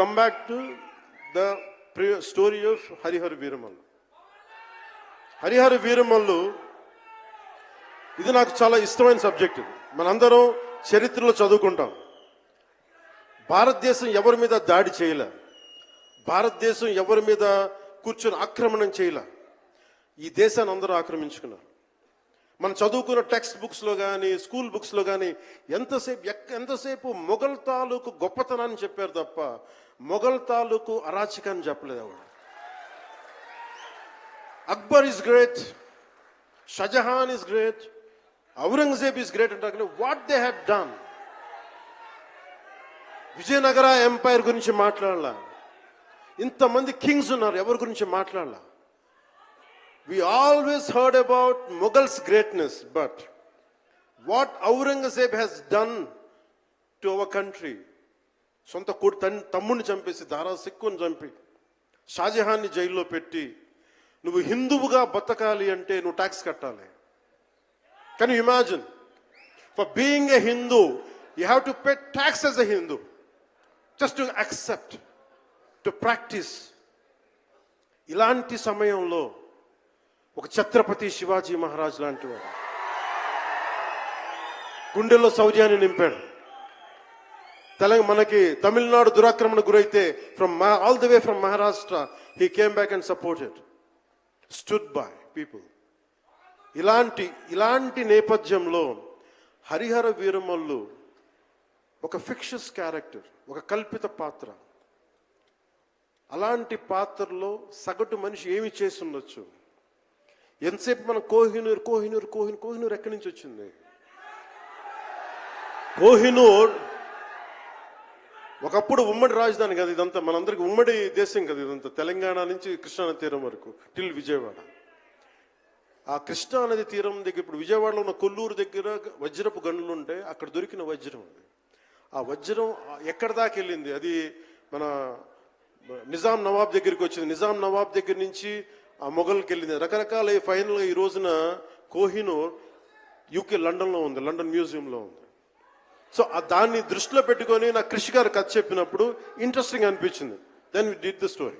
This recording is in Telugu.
come back to the story story of Harihar Veeramallu. Harihara Veeramallu ఇది నాకు చాలా ఇష్టమైన సబ్జెక్ట్ ఇది. మనందరం చరిత్రలో చదువుకుంటాం. భారతదేశం ఎవరి మీద దాడి చేయలే? భారతదేశం ఎవరి మీద కూర్చొని ఆక్రమణం చేయలే? ఈ దేశాన్ని అందరూ ఆక్రమించుకున్నారు. మనం చదువుకున్న టెక్స్ట్ బుక్స్లో కానీ స్కూల్ బుక్స్లో కానీ ఎంతసేపు ఎక్క ఎంతసేపు మొఘల్ తాలూకు గొప్పతనాన్ని చెప్పారు తప్ప మొఘల్ తాలూకు అరాచకాన్ని చెప్పలేదు ఎవరు Akbar is great Shahjahan is great Aurangzeb is great అంటారు కానీ what they have done Vijayanagara empire గురించి మాట్లాడాల. ఇంతమంది కింగ్స్ ఉన్నారు ఎవరి గురించి మాట్లాడాల? We always heard about Mughals' greatness, but what Aurangzeb has done to our country, సొంత కొడు తన్ తమ్ముడిని చంపేసి దారా సిక్కుని చంపి షాజహాన్ని జైల్లో పెట్టి నువ్వు హిందువుగా బతకాలి అంటే నువ్వు ట్యాక్స్ కట్టాలి. Can you imagine for being a Hindu you have to pay tax as a Hindu just to accept to practise ఇలాంటి సమయంలో ఒక ఛత్రపతి శివాజీ మహారాజ్ లాంటి వాడు. గుండెల్లో శౌర్యాన్ని నింపాడు. తెలంగాణ మనకి తమిళనాడు దురాక్రమణ గురైతే from all the way from Maharashtra he came back and supported stood by people ఇలాంటి ఇలాంటి నేపథ్యంలో హరిహర వీరమల్లు ఒక ఫిక్షస్ క్యారెక్టర్ ఒక కల్పిత పాత్ర. అలాంటి పాత్రలో సగటు మనిషి ఏమి చేసి ఉండొచ్చు? ఎంతసేపు మనం కోహినూర్ కోహినూర్ కోహినూర్ కోహినూర్ ఎక్కడి నుంచి వచ్చింది? కోహినూర్. ఒకప్పుడు ఉమ్మడి రాజధాని కదా ఇదంతా. మనందరికి ఉమ్మడి దేశం కదా ఇదంతా. తెలంగాణ నుంచి కృష్ణా తీరం వరకు టిల్ విజయవాడ. ఆ కృష్ణా నది తీరం దగ్గర ఇప్పుడు విజయవాడలో ఉన్న కొల్లూరు దగ్గర వజ్రపు గనులు ఉంటే అక్కడ దొరికిన వజ్రం అది. ఆ వజ్రం ఎక్కడ దాకా వెళ్ళింది? అది మన నిజాం నవాబ్ దగ్గరికి వచ్చింది. నిజాం నవాబ్ దగ్గర నుంచి ఆ మొఘల్కి వెళ్ళింది రకరకాల ఫైనల్గా ఈ రోజున కోహినూర్ యూకే లండన్లో ఉంది లండన్ మ్యూజియంలో ఉంది. సో ఆ దాన్ని దృష్టిలో పెట్టుకొని నా కృషి గారు కథ చెప్పినప్పుడు ఇంట్రెస్టింగ్ అనిపించింది. Then we did the story